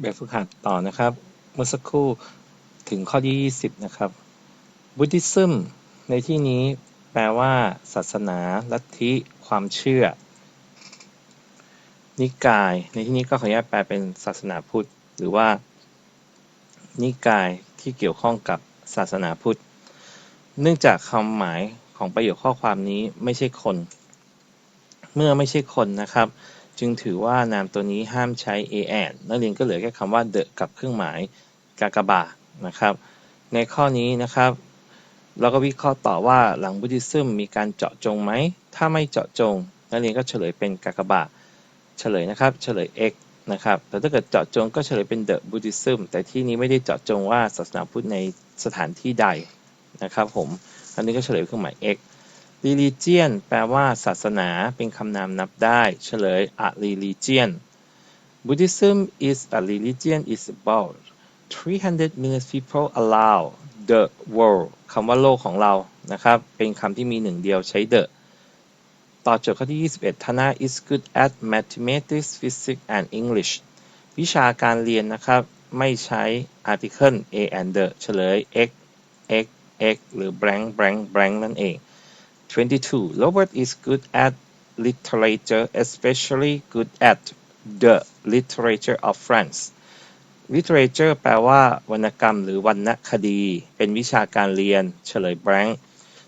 แบบฝึกหัดต่อนะครับ เมื่อสักครู่ถึงข้อที่ 20 นะครับ Buddhism ในที่นี้แปลว่า ศาสนาลัทธิความเชื่อ นิกาย ในที่นี้ก็ขออนุญาตแปลเป็นศาสนาพุทธ หรือว่า นิกายที่เกี่ยวข้องกับศาสนาพุทธ เนื่องจากคำหมายของประโยคข้อความนี้ไม่ใช่คน เมื่อไม่ใช่คนนะครับ จึงถือว่านามตัวนี้ห้ามใช้ an นักเรียนก็เหลือแค่คำว่า the กับเครื่องหมายกากบาทนะครับ ในข้อนี้นะครับ เราก็วิเคราะห์ต่อว่าหลังบุติซึมมีการเจาะจงไหม ถ้าไม่เจาะจง นักเรียนก็เฉลยเป็นกากบาทเฉลยนะครับ เฉลย x นะครับ แต่ถ้าเกิดเจาะจงก็เฉลยเป็น the Buddhism แต่ที่นี้ไม่ได้เจาะจงว่าศาสนาพุทธในสถานที่ใดนะครับผม อันนี้ก็เฉลยเครื่องหมาย x religion แปลว่าศาสนา เป็นคำนามนับได้ เฉลย a religion Buddhism is a religion is about 300 million people allow the world คำว่าโลกของเรา นะครับ เป็นคำที่มีหนึ่งเดียวใช้ the ต่อจทย์ข้อที่ 21 Tana is good at mathematics physics and English วิชาการเรียนนะครับ ไม่ใช้ article a and the เฉลย x x x หรือ blank blank blank นั่นเอง 22. Robert is good at literature, especially good at the literature of France. literature แปลว่าวรรณกรรมหรือวรรณคดี เป็นวิชาการเรียนเฉลย blank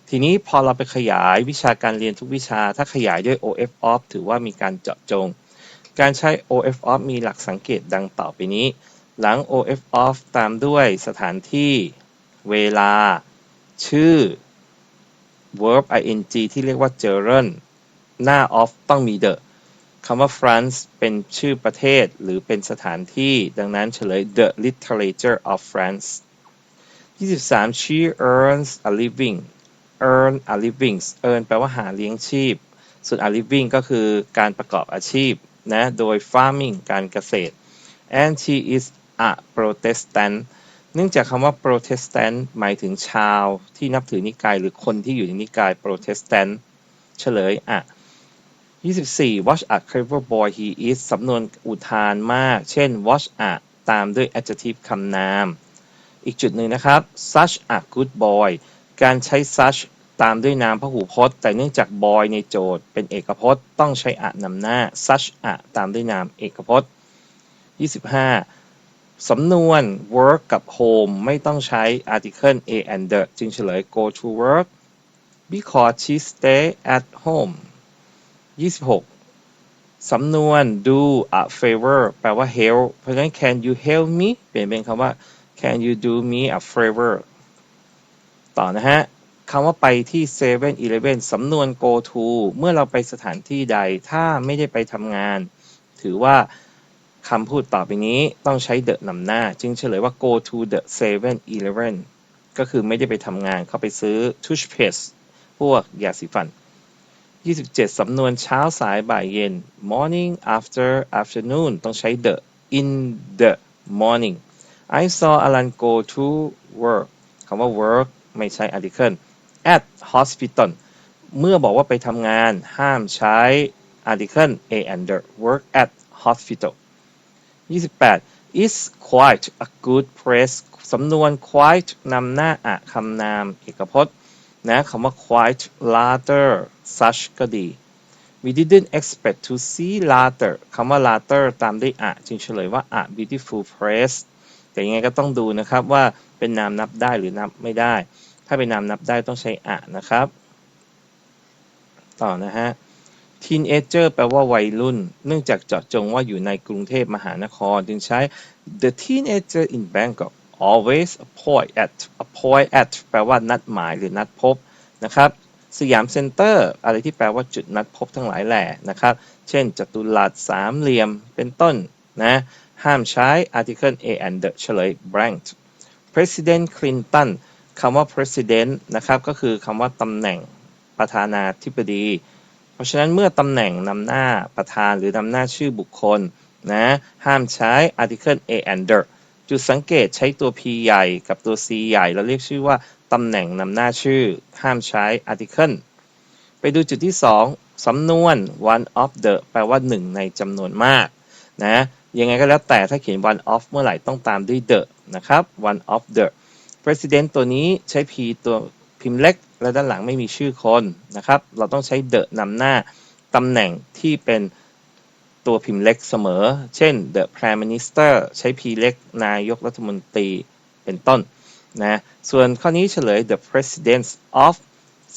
ทีนี้พอเราไปขยายวิชาการเรียนทุกวิชา ถ้าขยายด้วย of of ถือว่ามีการเจาะจง การใช้ of of มีหลักสังเกตดังต่อไปนี้ หลัง of of ตามด้วยสถานที่ เวลา ชื่อ verb ing ที่เรียกว่า gerund หน้า of ต้องมี the คำว่า France เป็นชื่อประเทศหรือเป็นสถานที่ ดังนั้นเฉลย the literature of France 23 she earns a living earn a living earn แปลว่าหาเลี้ยงชีพ ส่วน a living ก็คือการประกอบอาชีพนะ โดย farming การเกษตร and she is a Protestant นื่องจากคำว่า Protestant หมายถึงชาวที่นับถือนิกาย หรือคนที่อยู่ในนิกาย Protestant เฉลยอะ 24 watch a clever boy he is สำนวนอุทานมาก เช่น watch a ตามด้วย adjective คำนาม อีกจุดหนึ่งนะครับ such a good boy การใช้ such ตามด้วยนามพหูพจน์ แต่เนื่องจาก boy ในโจทย์เป็นเอกพจน์ ต้องใช้อะนำหน้า such a ตามด้วยนามเอกพจน์ 25 สำนวน work กับ home ไม่ต้องใช้ article a and the จึงเฉลย go to work because she stay at home 26 สำนวน do a favor แปลว่า help เพราะฉะนั้น can you help me เปลี่ยนเป็นคำว่า can you do me a favor ต่อนะฮะคำว่าไปที่7 e 11สำนวน go to เมื่อเราไปสถานที่ใดถ้าไม่ได้ไปทำงาน ถือว่า คำพูดต่อไปนี้ต้องใช้ the นำหน้า จึงเฉลยว่า go to the 7-Eleven ก็คือไม่ได้ไปทำงานเข้าไปซื้อ toothpaste พวกยาสีฟัน 27 สำนวนเช้าสายบ่ายเย็น morning after afternoon ต้องใช้ the in the morning I saw Alan go to work คำว่า work ไม่ใช่ article at hospital เมื่อบอกว่าไปทำงานห้ามใช้ article a and the work at hospital 28 is quite a good place สำนวน quite นำหน้าอะคำนามเอกพจน์นะคำว่า quite later such ก็ดี we didn't expect to see later คำว่า later ตามด้วยอะจึงเฉลยว่า a beautiful place แต่ยังไงก็ต้องดูนะครับว่าเป็นนามนับได้หรือนับไม่ได้ ถ้าเป็นนามนับได้ต้องใช้อะนะครับ ต่อนะฮะ teenager แปลว่าวัยรุ่น เนื่องจากเจาะจงว่าอยู่ในกรุงเทพมหานคร จึงใช้ the teenager in Bangkok always point at a point at แปลว่านัดหมายหรือนัดพบนะครับสยามเซ็นเตอร์ อะไรที่แปลว่าจุดนัดพบทั้งหลายแหล่นะครับ เช่นจัตุรัสสามเหลี่ยมเป็นต้นนะห้ามใช้ article a and the เฉลย blank president Clinton คำว่า president นะครับ ก็คือคำว่าตำแหน่งประธานาธิบดี เพราะฉะนั้นเมื่อตำแหน่งนำหน้าประธานหรือนำหน้าชื่อบุคคลนะห้ามใช้ article a and the จุดสังเกตใช้ตัว p ใหญ่กับตัว c ใหญ่ เราเรียกชื่อว่าตำแหน่งนำหน้าชื่อ ห้ามใช้ article ไปดูจุดที่ 2 สำนวน one of the แปลว่าหนึ่งในจำนวนมากนะยังไงก็แล้วแต่ถ้าเขียน one of เมื่อไหร่ต้องตามด้วย the นะครับ one of the president ตัวนี้ใช้ p ตัว พิมพ์เล็ก และด้านหลังไม่มีชื่อคนนะครับ เราต้องใช้ the นำหน้าตำแหน่งที่เป็นตัวพิมพ์เล็กเสมอ เช่น the prime minister ใช้ p เล็ก นายกรัฐมนตรีเป็นต้นนะ ส่วนข้อนี้เฉลย the president of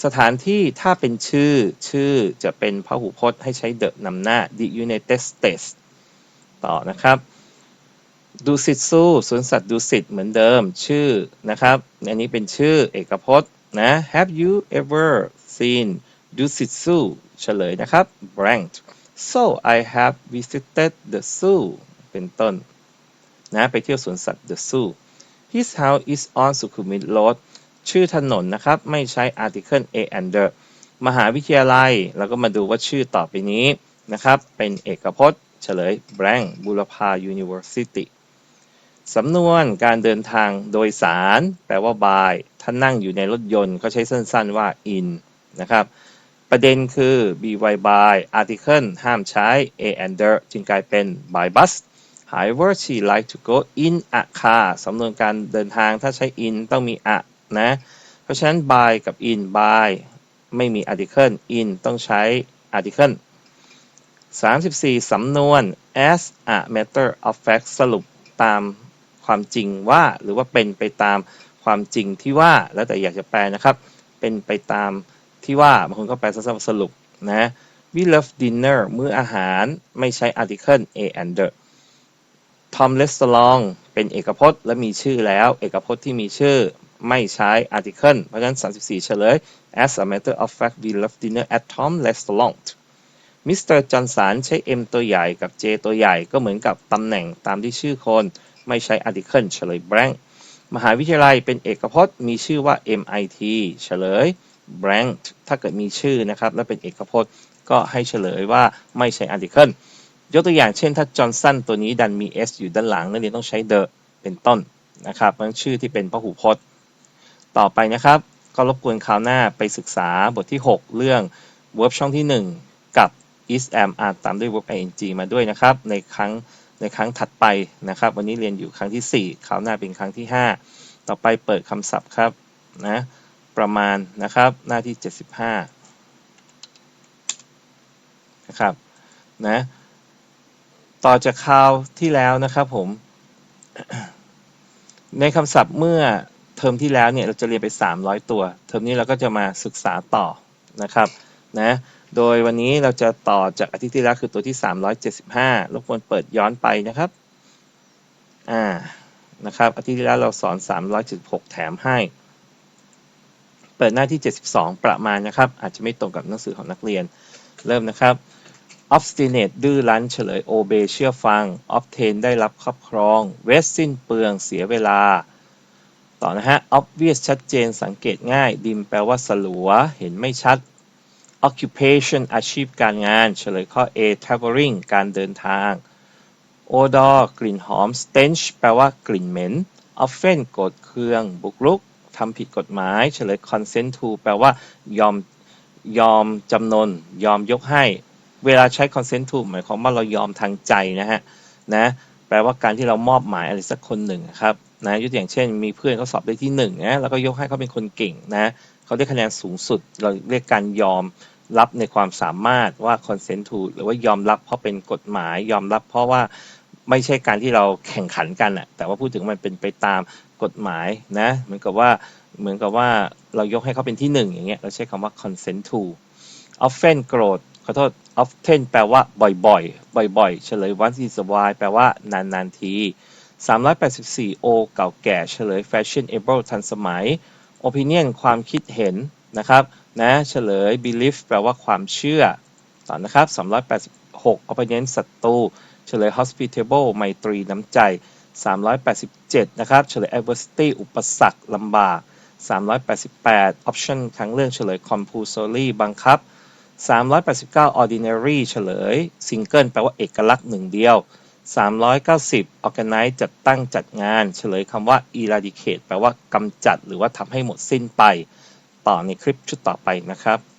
สถานที่ถ้าเป็นชื่อชื่อจะเป็นพหูพจน์ให้ใช้ the นำหน้า the United States ต่อนะครับดูสิตสู้สวนสัตว์ดูสิตเหมือนเดิมชื่อนะครับ อันนี้เป็นชื่อเอกพจน์ นะ Have you ever seen ดูสิตสู้เฉลยนะครับ blank so I have visited the zoo เป็นต้น นะไปเที่ยวสวนสัตว์ the zoo his house is on สุขุมวิท road ชื่อถนนนะครับ ไม่ใช้ article a and the มหาวิทยาลัย เราก็มาดูว่าชื่อต่อไปนี้นะครับ เป็นเอกพจน์ เฉลย blank บุรพา University สำนวนการเดินทางโดยสาร แปลว่า by ถ้านั่งอยู่ในรถยนต์ก็ใช้สั้นๆว่า in นะครับ ประเด็นคือ by by article ห้ามใช้ a and the จึงกลายเป็น by bus however she like to go in a car สำนวนการเดินทางถ้าใช้ in ต้องมี a นะ เพราะฉะนั้น by กับ in by ไม่มี article in ต้องใช้ article 34 สำนวน as a matter of fact สรุปตาม ความจริงว่า หรือว่าเป็นไปตามความจริงที่ว่าแล้วแต่อยากจะแปลนะครับ เป็นไปตามที่ว่าบางคนก็แปลสั้นๆสรุปนะ we love dinner มื้ออาหารไม่ใช้ article a and the Tom restaurant เป็นเอกพจน์และมีชื่อแล้ว เอกพจน์ที่มีชื่อไม่ใช้ article เพราะฉะนั้น 34 เฉลย as a matter of fact we love dinner at Tom restaurant มิสเตอร์จอห์นสันใช้ M ตัวใหญ่กับ J ตัวใหญ่ก็เหมือนกับตำแหน่งตามที่ชื่อคน ไม่ใช้ article เฉลย blank มหาวิทยาลัยเป็นเอกพจน์ มีชื่อว่า MIT เฉลย blank ถ้าเกิดมีชื่อนะครับ และเป็นเอกพจน์ก็ให้เฉลยว่าไม่ใช่ article ยกตัวอย่างเช่นถ้าจอห์นสันตัวนี้ดันมี S อยู่ด้านหลัง นั่นเองต้องใช้ the เป็นต้นนะครับมันชื่อที่เป็นพหูพจน์ ต่อไปนะครับ ก็รบกวนคราวหน้าไปศึกษาบทที่ 6 เรื่อง verb ช่องที่ 1 กับ is am are ตามด้วย verb ing มาด้วยนะครับ ในครั้ง ในครั้งถัดไปนะครับ วันนี้เรียนอยู่ครั้งที่ 4 คราวหน้าเป็นครั้งที่ 5 ต่อไปเปิดคำศัพท์ครับนะประมาณนะครับหน้าที่ 75นะครับนะต่อจากคราวที่แล้วนะครับผม ในคำศัพท์เมื่อเทอมที่แล้วเนี่ยเราจะเรียนไป 300 ตัว เทอมนี้เราก็จะมาศึกษาต่อนะครับ นะ โดยวันนี้เราจะต่อจากอาทิตย์ที่แล้วคือตัวที่ 375รบกวนเปิดย้อนไปนะครับ อ่า นะครับ อาทิตย์ที่แล้วเราสอน 376 แถมให้ เปิดหน้าที่ 72 ประมาณนะครับ อาจจะไม่ตรงกับหนังสือของนักเรียน เริ่มนะครับ obstinate ดื้อรั้นเฉลย obey เชื่อฟัง obtain ได้รับครอบครอง waste สิ้นเปลืองเสียเวลา ต่อนะฮะ obvious ชัดเจนสังเกตง่าย dim แปลว่าสลัว เห็นไม่ชัด occupation อาชีพการงาน เฉลยข้อ A traveling การเดินทาง odor กลิ่นหอม stench แปลว่ากลิ่นเหม็น offense โกรธเคือง บุกรุกทำผิดกฎหมาย เฉลย consent to แปลว่ายอมยอมจำนน ยอมยกให้ เวลาใช้ consent to หมายความว่าเรายอมทางใจนะฮะนะแปลว่าการที่เรามอบหมายอะไรสักคนหนึ่งครับนะยกตัวอย่างเช่น มีเพื่อนเขาสอบได้ที่หนึ่งนะแล้วก็ยกให้เขาเป็นคนเก่งนะเขาได้คะแนนสูงสุด เราเรียกการยอม รับในความสามารถว่า consent to หรือว่ายอมรับเพราะเป็นกฎหมาย ยอมรับเพราะว่าไม่ใช่การที่เราแข่งขันกันอะแต่ว่าพูดถึงมันเป็นไปตามกฎหมายนะเหมือนกับว่าเหมือนกับว่าเรายกให้เขาเป็นที่หนึ่งอย่างเงี้ยเราใช้คำว่า consent to often โกรธขอโทษ often แปลว่าบ่อยๆ บ่อยๆ เฉลย once is a while แปลว่านานๆที 384 o เก่าแก่เฉลย fashionable ทันสมัย opinion ความคิดเห็นนะครับ นะเฉลย belief แปลว่าความเชื่อ ต่อนะครับ 386 opponent ศัตรูเฉลย hospitable ไมตรีน้ำใจ 387 นะครับ เฉลย adversity อุปสรรคลำบาก 388 option ครั้งเรื่องเฉลย compulsory บังคับ 389 ordinary เฉลย single แปลว่าเอกลักษณ์หนึ่งเดียว 390 organize จัดตั้งจัดงาน เฉลยคำว่า eradicate แปลว่ากำจัดหรือว่าทำให้หมดสิ้นไป ต่อในคลิปชุดต่อไปนะครับ